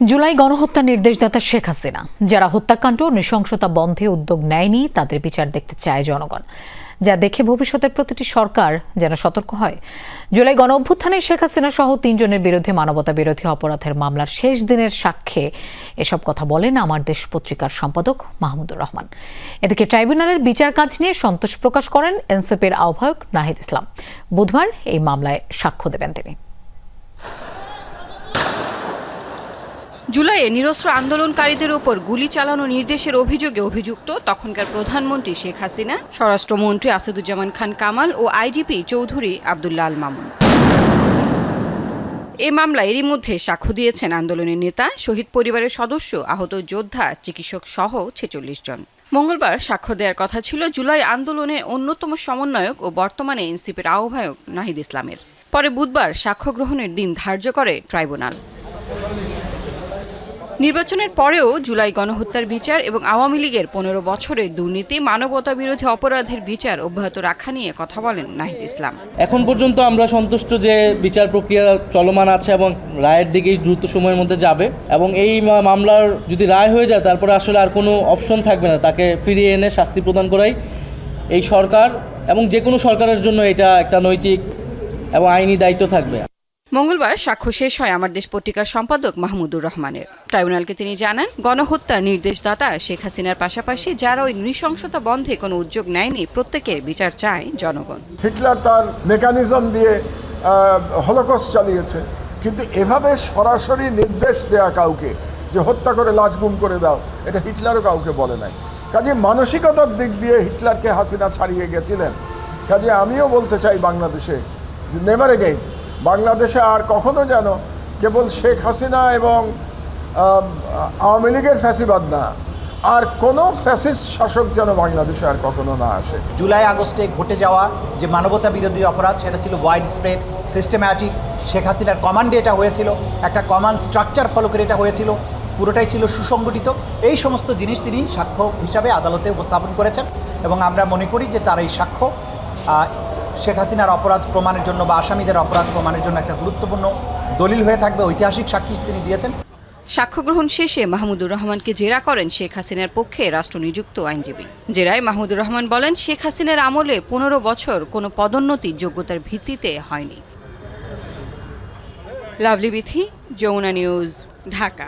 জুলাই গণহত্যা নির্দেশদাতা শেখ হাসিনা, যারা হত্যাকাণ্ড নৃশংসতা বন্ধে উদ্যোগ নেয়নি, তাদের বিচার দেখতে চায় জনগণ। যা দেখে ভবিষ্যতের প্রতিটি সরকার যেন সতর্ক হয়। জুলাই গণ অভ্যুত্থানে শেখ হাসিনা সহ তিনজনের বিরুদ্ধে মানবতা বিরোধী অপরাধের মামলার শেষ দিনের সাক্ষ্যে এসব কথা বলেন আমার দেশ পত্রিকার সম্পাদক মাহমুদুর রহমান। এদিকে ট্রাইব্যুনালের বিচার কাজ নিয়ে সন্তোষ প্রকাশ করেন এনসিপির আহ্বায়ক নাহিদ ইসলাম। বুধবার এই মামলায় সাক্ষ্য দেবেন তিনি। জুলাইয়ে নিরস্ত্র আন্দোলনকারীদের ওপর গুলি চালানো নির্দেশের অভিযোগে অভিযুক্ত তখনকার প্রধানমন্ত্রী শেখ হাসিনা, স্বরাষ্ট্রমন্ত্রী আসাদুজ্জামান খান কামাল ও আইজিপি চৌধুরী আবদুল্লাহ আল মামুন। এ মামলায় এরই মধ্যে সাক্ষ্য দিয়েছেন আন্দোলনের নেতা, শহীদ পরিবারের সদস্য, আহত যোদ্ধা, চিকিৎসক সহ ছেচল্লিশ জন। মঙ্গলবার সাক্ষ্য দেওয়ার কথা ছিল জুলাই আন্দোলনের অন্যতম সমন্বয়ক ও বর্তমানে এনসিপির আহ্বায়ক নাহিদ ইসলামের। পরে বুধবার সাক্ষ্য গ্রহণের দিন ধার্য করে ট্রাইব্যুনাল। নির্বাচনের পরেও জুলাই গণহত্যার বিচার এবং আওয়ামী লীগের পনেরো বছরের দুর্নীতি, মানবতা বিরোধী অপরাধের বিচার অব্যাহত রাখা নিয়ে কথা বলেন নাহিদ ইসলাম। এখন পর্যন্ত আমরা সন্তুষ্ট যে বিচার প্রক্রিয়া চলমান আছে এবং রায়ের দিকেই দ্রুত সময়ের মধ্যে যাবে এবং এই মামলার যদি রায় হয়ে যায়, তারপরে আসলে আর কোনো অপশন থাকবে না। তাকে ফিরিয়ে এনে শাস্তি প্রদান করাই এই সরকার এবং যে কোনো সরকারের জন্য এটা একটা নৈতিক এবং আইনি দায়িত্ব থাকবে। মঙ্গলবার সাক্ষ্য শেষ হয় আমার দেশ পত্রিকার সম্পাদক মাহমুদুর রহমানের। ট্রাইব্যুনালকে তিনি জানান, গণহত্যার নির্দেশদাতা শেখ হাসিনার পাশাপাশি যারা ওই নৃশংসতা বন্ধে কোনো উদ্যোগ নেয়নি প্রত্যেকের বিচার চায় জনগণ। হিটলার তার মেকানিজম দিয়ে হলকস চালিয়েছে। কিন্তু এভাবে সরাসরি নির্দেশ দেয়া কাউকে যে হত্যা করে লাশ গুম করে দাও, এটা হিটলারও কাউকে বলে নাই। কাজে মানসিকতার দিক দিয়ে হিটলারকে হাসিনা ছাড়িয়ে গেছিলেন। কাজে আমিও বলতে চাই বাংলাদেশে যে নেভার এগেইন বাংলাদেশে আর কখনো যেন কেবল শেখ হাসিনা এবং আওয়ামী লীগের ফ্যাসিবাদ না, আর কোনো ফ্যাসিস্ট শাসক যেন বাংলাদেশে আর কখনো না আসে। জুলাই আগস্টে ঘটে যাওয়া যে মানবতা বিরোধী অপরাধ, সেটা ছিল ওয়াইড স্প্রেড সিস্টেম্যাটিক শেখ হাসিনার কমান্ডে এটা হয়েছিল, একটা কমান্ড স্ট্রাকচার ফলো করে এটা হয়েছিল, পুরোটাই ছিল সুসংগঠিত। এই সমস্ত জিনিস তিনি সাক্ষ্য হিসাবে আদালতে উপস্থাপন করেছেন এবং আমরা মনে করি যে তার এই সাক্ষ্য শেখ হাসিনার অপরাধ প্রমাণের জন্য বা আসামিদের অপরাধ প্রমাণের জন্য একটা গুরুত্বপূর্ণ দলিল হয়ে থাকবে। ঐতিহাসিক সাক্ষী তিনি দিয়েছেন। সাক্ষ্য গ্রহণ শেষে মাহমুদুর রহমানকে জেরা করেন শেখ হাসিনার পক্ষে রাষ্ট্র নিযুক্ত আইনজীবী। জেরায় মাহমুদুর রহমান বলেন, শেখ হাসিনার আমলে পনেরো বছর কোনো পদোন্নতি যোগ্যতার ভিত্তিতে হয়নি। লাভলি বিথি, যমুনা নিউজ, ঢাকা।